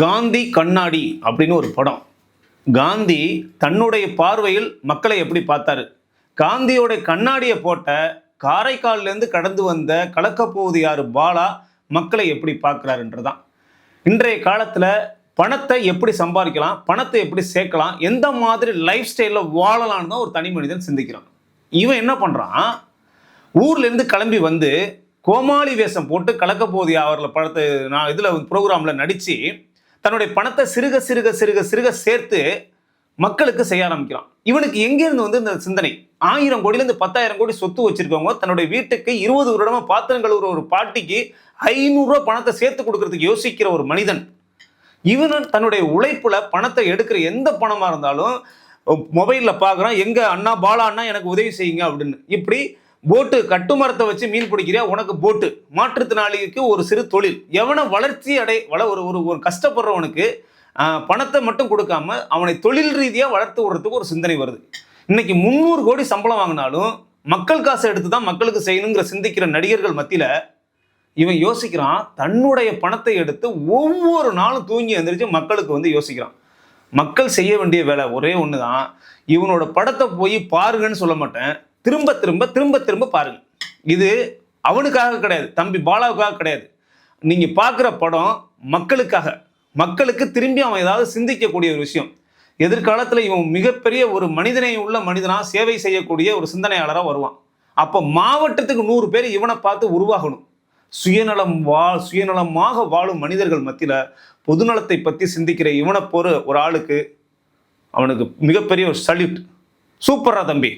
காந்தி கண்ணாடி அப்படின்னு ஒரு படம். காந்தி தன்னுடைய பார்வையில் மக்களை எப்படி பார்த்தாரு? காந்தியோட கண்ணாடியை போட்ட காரைக்கால்லேருந்து கடந்து வந்த கலக்கப்போவது யாரு பாலா மக்களை எப்படி பார்க்குறாருன்றதான். இன்றைய காலத்தில் பணத்தை எப்படி சம்பாதிக்கலாம் பணத்தை எப்படி சேர்க்கலாம் எந்த மாதிரி லைஃப் ஸ்டைலில் வாழலாம்னு தான் ஒரு தனி மனிதன் சிந்திக்கிறான். இவன் என்ன பண்ணுறான் ஊர்லேருந்து கிளம்பி வந்து கோமாளி வேஷம் போட்டு கலக்க போகுது அவரில் படத்தை நான் இதில் ப்ரோக்ராமில் நடித்து தன்னுடைய பணத்தை சிறுக சிறுக சிறுக சிறுக சேர்த்து மக்களுக்கு செய்ய ஆரம்பிக்கிறான். இவனுக்கு எங்கேருந்து வந்து இந்த சிந்தனை? ஆயிரம் கோடியிலேருந்து பத்தாயிரம் கோடி சொத்து வச்சிருக்கவங்க தன்னுடைய வீட்டுக்கு இருபது வருடமா பாத்திரம் கழுவுற ஒரு பாட்டிக்கு ஐநூறுரூவா பணத்தை சேர்த்து கொடுக்கறதுக்கு யோசிக்கிற ஒரு மனிதன். இவன் தன்னுடைய உழைப்புல பணத்தை எடுக்கிற எந்த பணமா இருந்தாலும் மொபைலில் பார்க்குறான் எங்க அண்ணா பாலா அண்ணா எனக்கு உதவி செய்யுங்க அப்படின்னு. இப்படி போட்டு கட்டுமரத்தை வச்சு மீன் பிடிக்கிறியா? உனக்கு போட்டு. மாற்றுத்திறனாளிக்கு ஒரு சிறு தொழில். எவனை வளர்ச்சி அடை வள ஒரு ஒரு ஒரு கஷ்டப்படுறவனுக்கு பணத்தை மட்டும் கொடுக்காம அவனை தொழில் ரீதியாக வளர்த்து விடுறதுக்கு ஒரு சிந்தனை வருது. இன்னைக்கு முந்நூறு கோடி சம்பளம் வாங்கினாலும் மக்கள் காசை எடுத்து தான் மக்களுக்கு செய்யணுங்கிற சிந்திக்கிற நடிகர்கள் மத்தியில் இவன் யோசிக்கிறான் தன்னுடைய பணத்தை எடுத்து ஒவ்வொரு நாளும் தூங்கி எந்திரிச்சு மக்களுக்கு வந்து யோசிக்கிறான். மக்கள் செய்ய வேண்டிய வேலை ஒரே ஒன்று தான் இவனோட படத்தை போய் பாருங்கன்னு சொல்ல மாட்டேன். திரும்ப திரும்ப திரும்ப திரும்ப பாருங்க. இது அவனுக்காக கிடையாது தம்பி பாலாவுக்காக கிடையாது. நீங்கள் பார்க்குற படம் மக்களுக்காக. மக்களுக்கு திரும்பி அவன் ஏதாவது சிந்திக்கக்கூடிய ஒரு விஷயம். எதிர்காலத்தில் இவன் மிகப்பெரிய ஒரு மனிதனை உள்ள மனிதனாக சேவை செய்யக்கூடிய ஒரு சிந்தனையாளராக வருவான். அப்போ மாவட்டத்துக்கு நூறு பேர் இவனை பார்த்து உருவாகணும். சுயநலம் வா சுயநலமாக வாழும் மனிதர்கள் மத்தியில் பொதுநலத்தை பற்றி சிந்திக்கிற இவனை போகிற ஒரு ஆளுக்கு அவனுக்கு மிகப்பெரிய ஒரு சல்யூட் சூப்பரா தம்பி.